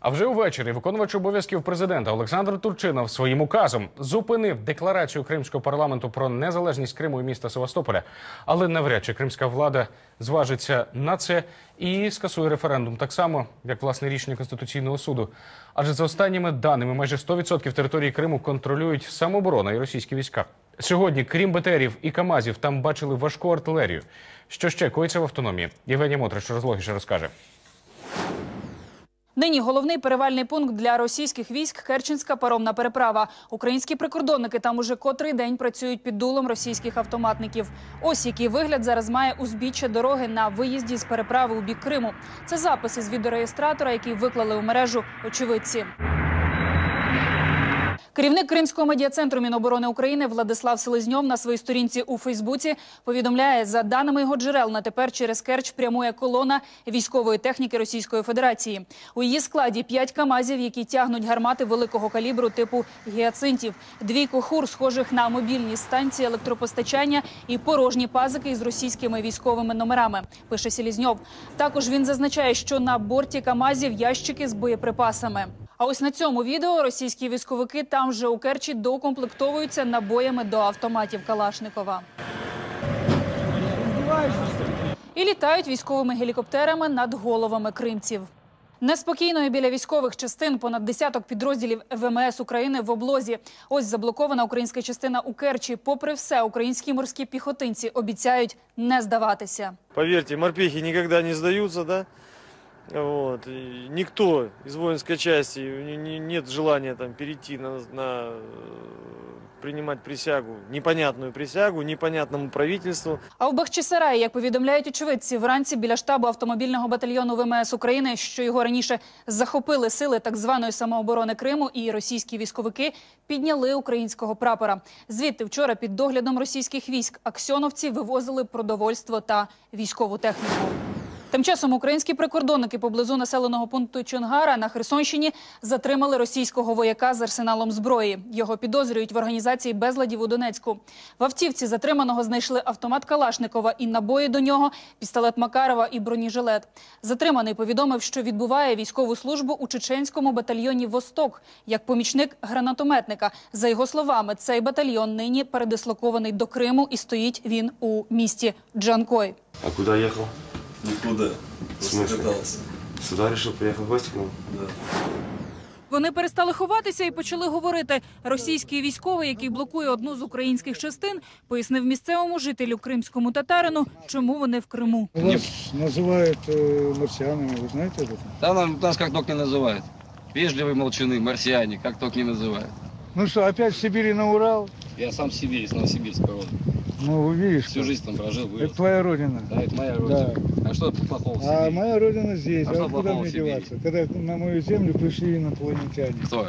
А вже увечері виконувач обов'язків президента Олександр Турчинов своїм указом зупинив декларацію кримського парламенту про незалежність Криму і міста Севастополя. Але навряд чи кримська влада зважиться на це і скасує референдум так само, як власне рішення конституційного суду. Адже за останніми даними, майже 100% території Криму контролюють самооборона і російські війська. Сьогодні, крім БТРів і Камазів, там бачили важку артилерію. Що ще коїться в автономії? Євгенія Мотрич розлогіше розкаже. Нині головний перевальний пункт для російських військ Керченська паромна переправа. Українські прикордонники там уже котрий день працюють під дулом російських автоматників. Ось який вигляд зараз має узбіччя дороги на виїзді з переправи у бік Криму. Це запис із відеореєстратора, який виклали у мережу очевидці. Керівник Кримського медіа-центру Міноборони України Владислав Селезньов на своїй сторінці у Фейсбуці повідомляє, за даними його джерел, на тепер через Керч прямує колона військової техніки Російської Федерації. У її складі п'ять камазів, які тягнуть гармати великого калібру типу гіацинтів, двійку хур, схожих на мобільні станції електропостачання і порожні пазики із російськими військовими номерами. Пише Селезньов. Також він зазначає, що на борті камазів ящики з боєприпасами. А ось на цьому відео російські військовики там же у Керчі докомплектовуються набоями до автоматів Калашникова. І літають військовими гелікоптерами над головами кримців. Неспокійною біля військових частин понад десяток підрозділів ВМС України в облозі. Ось заблокована українська частина у Керчі. Попри все, українські морські піхотинці обіцяють не здаватися. Поверьте, морпехи никогда не сдаются, да? Вот. И никто из воинской части не- не- нет желания там перейти на, на э, принимать присягу, непонятную присягу, непонятному правительству. А в Бахчисараї, як повідомляють очевидці, вранці біля штабу автомобільного батальйону ВМС України, що його раніше захопили сили так званої самооборони Криму, і російські військовики підняли українського прапора. Звідти вчора під доглядом російських військ аксьоновці вивозили продовольство та військову техніку. Тим часом українські прикордонники поблизу населеного пункту Чонгара на Херсонщині затримали російського вояка з арсеналом зброї. Його підозрюють в організації безладів у Донецьку. В автівці затриманого знайшли автомат Калашникова і набої до нього, пістолет Макарова і бронежилет. Затриманий повідомив, що відбуває військову службу у чеченському батальйоні Восток як помічник гранатометника. За його словами, цей батальйон нині передислокований до Криму і стоїть він у місті Джанкой. А куда ехал? Никуда. Просто смысле? катался. Сюда решил приехать в гости к нам? Да. Вони перестали ховатися і почали говорити. Російський військовий, який блокує одну з українських частин, пояснив місцевому жителю кримському татарину, чому вони в Криму. Вас называют э, марсианами, вы знаете об этом? Да нам, нас как только не называют. Вежливые молчаны, марсиане, как только не называют. Ну что, опять в Сибири на Урал? Я сам сибирец, новосибирского рода. Ну, видишь, Всю жизнь там прожил, это вырос. твоя родина. Да, это моя родина. А что плохого в А Сибири? моя родина здесь, А а, что куда мне деваться? Когда на мою землю пришли инопланетяне. Кто?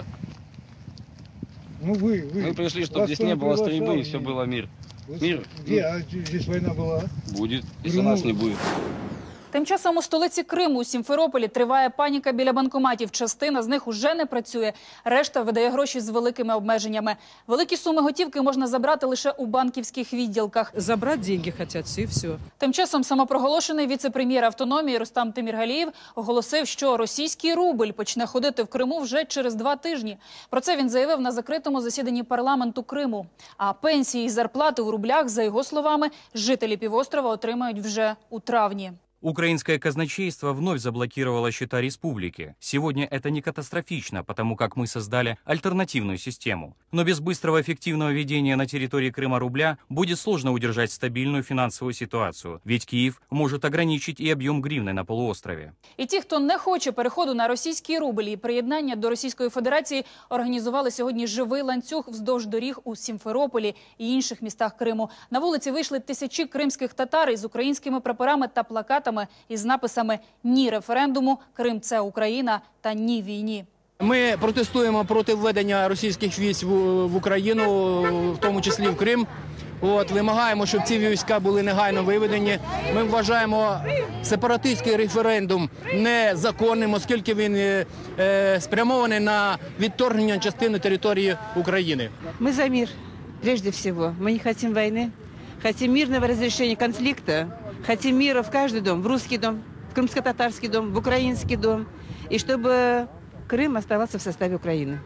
Ну вы, вы. Мы пришли, чтобы здесь не было стрельбы и все было мир. Вы- мир. Где? А здесь война была? Будет, если Ну, нас не будет. Тим часом у столиці Криму у Сімферополі триває паніка біля банкоматів. Частина з них уже не працює. Решта видає гроші з великими обмеженнями. Великі суми готівки можна забрати лише у банківських відділках. Забрать деньги хотят, все и все. Тим часом самопроголошений віце-прем'єр автономії Рустам Тиміргалієв оголосив, що російський рубль почне ходити в Криму вже через два тижні. Про це він заявив на закритому засіданні парламенту Криму. А пенсії і зарплати у рублях, за його словами, жителі півострова отримають вже у травні. Украинское казначейство вновь заблокировало счета республики. Сегодня это не катастрофично, потому как мы создали альтернативную систему. Но без быстрого эффективного ведения на территории Крыма рубля будет сложно удержать стабильную финансовую ситуацию, ведь Киев может ограничить и объем гривны на полуострове. І ті, хто не хоче переходу на російський рубль і приєднання до Російської Федерації, організували сьогодні живий ланцюг вздовж доріг у Сімферополі і інших містах Криму. На вулиці вийшли тисячі кримських татар із українськими прапорами та плакатами із написами Ні референдуму, Крим це Україна та ні війні. Ми протестуємо проти введення російських військ в, в Україну, в тому числі в Крим. От вимагаємо, щоб ці війська були негайно виведені. Ми вважаємо сепаратистський референдум незаконним, оскільки він е, е, спрямований на відторгнення частини території України. Мы за мир, прежде всего. Мы не хотим войны. Хотим мирного разрешения конфликта. Хотим мира в каждый дом. В русский дом, в крымско-татарский дом, в украинский дом. И чтобы Крым оставался в составе Украины.